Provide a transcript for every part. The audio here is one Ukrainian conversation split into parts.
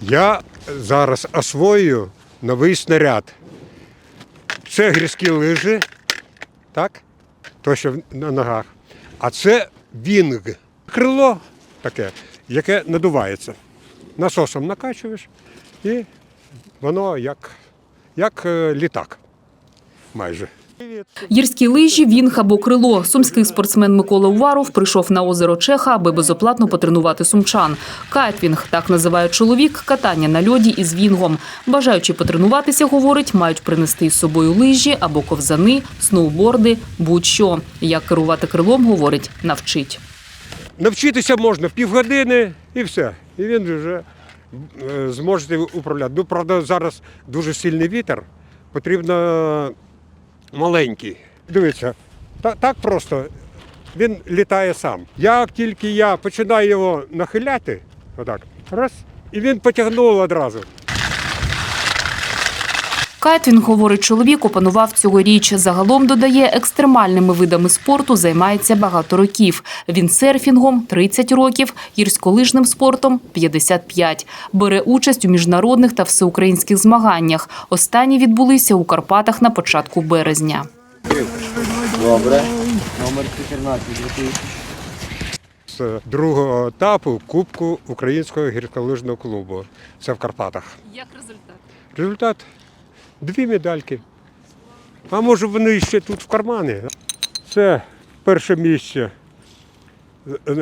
Я зараз освоюю новий снаряд. Це гірські лижі, так? То, що на ногах. А це вінг. Крило таке, яке надувається. Насосом накачуєш, і воно як, як е, літак. Майже. Гірські лижі, вінг або крило. Сумський спортсмен Микола Уваров прийшов на озеро Чеха, аби безоплатно потренувати сумчан. Кайтвінг – так називає чоловік, катання на льоді із вінгом. Бажаючи потренуватися, говорить, мають принести із собою лижі або ковзани, сноуборди, будь-що. Як керувати крилом, говорить, навчить. Навчитися можна півгодини і все. І він вже е, зможете управляти. Ну, правда, зараз дуже сильний вітер, потрібно маленький. Дивіться, та- так просто він літає сам. Як тільки я починаю його нахиляти, отак, раз, і він потягнув одразу. Кайтвінг, говорить чоловік, опанував цьогоріч. Загалом, додає, екстремальними видами спорту займається багато років. Він серфінгом – 30 років, гірськолижним спортом – 55. Бере участь у міжнародних та всеукраїнських змаганнях. Останні відбулися у Карпатах на початку березня. Добре. Номер 14 З другого етапу Кубку Українського гірськолижного клубу. Це в Карпатах. Як результат? Результат дві медальки. А може вони ще тут в кармані. Це перше місце е,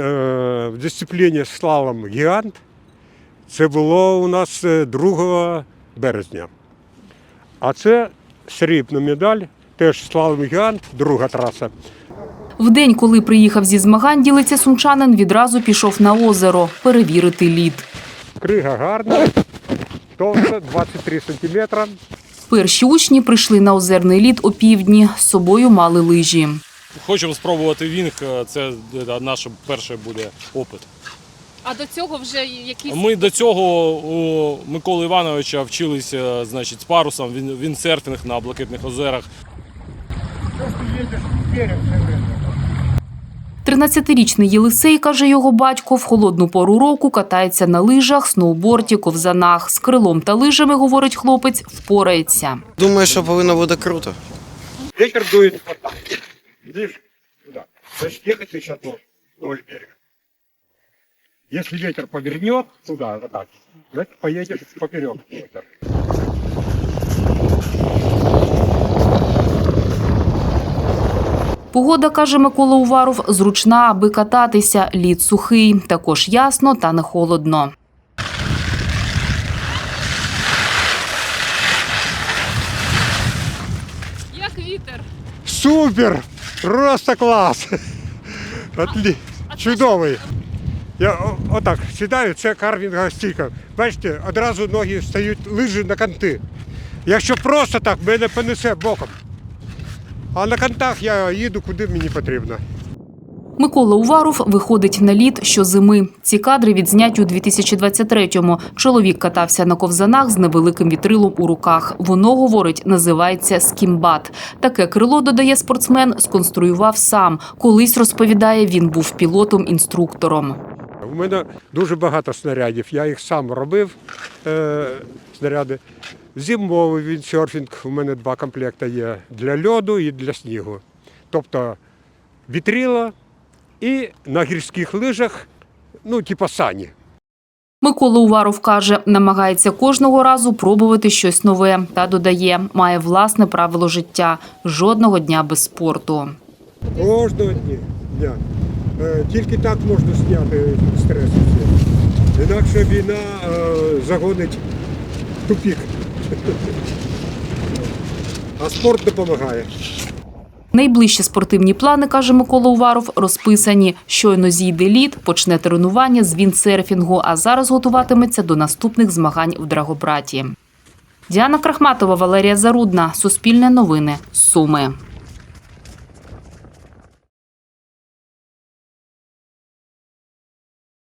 в дисципліні слалом гігант. Це було у нас е, 2 березня. А це срібна медаль, теж слалом гігант, друга траса. В день, коли приїхав зі змагань, ділиться сумчанин, відразу пішов на озеро перевірити лід. Крига гарна, товста 23 сантиметра. Перші учні прийшли на озерний лід о півдні. З собою мали лижі. Хочемо спробувати вінг. Це е, наш перший буде опит. А до цього вже якісь Ми до цього у Миколи Івановича вчилися значить, з парусом. Він, він серфінг на блакитних озерах. 13-річний Єлисей, каже його батько, в холодну пору року катається на лижах, сноуборді, ковзанах. З крилом та лижами, говорить хлопець, впорається. Думаю, що повинно бути круто. Ветер дует вот так. Видишь? Туда. Значит, ехать сейчас должен вдоль берега. Если ветер повернет туда, вот так, значит, поедешь поперек Погода, каже Микола Уваров, зручна, аби кататися. Лід сухий, також ясно та не холодно. як вітер. Супер! Просто клас! Отлі... Чудовий. Я отак сідаю, це карвінгова стійка. Бачите, одразу ноги стають лижі на канти. Якщо просто так, мене понесе боком. А на кантах я їду куди мені потрібно. Микола Уваров виходить на лід щозими. Ці кадри відзняті у 2023-му. Чоловік катався на ковзанах з невеликим вітрилом у руках. Воно, говорить, називається скімбат. Таке крило, додає спортсмен, сконструював сам. Колись, розповідає, він був пілотом-інструктором. У мене дуже багато снарядів. Я їх сам робив. Е, снаряди. Зимовий віндсерфінг. У мене два комплекти є для льоду і для снігу. Тобто вітрила і на гірських лижах, ну, типу сані. Микола Уваров каже, намагається кожного разу пробувати щось нове та додає, має власне правило життя жодного дня без спорту. Кожного дня. Е, тільки так можна зняти стрес. Інакше війна е, загонить тупік. А спорт допомагає. Найближчі спортивні плани, каже Микола Уваров, розписані. Щойно зійде лід, почне тренування з віндсерфінгу, а зараз готуватиметься до наступних змагань в Драгобраті. Діана Крахматова, Валерія Зарудна. Суспільне новини. Суми.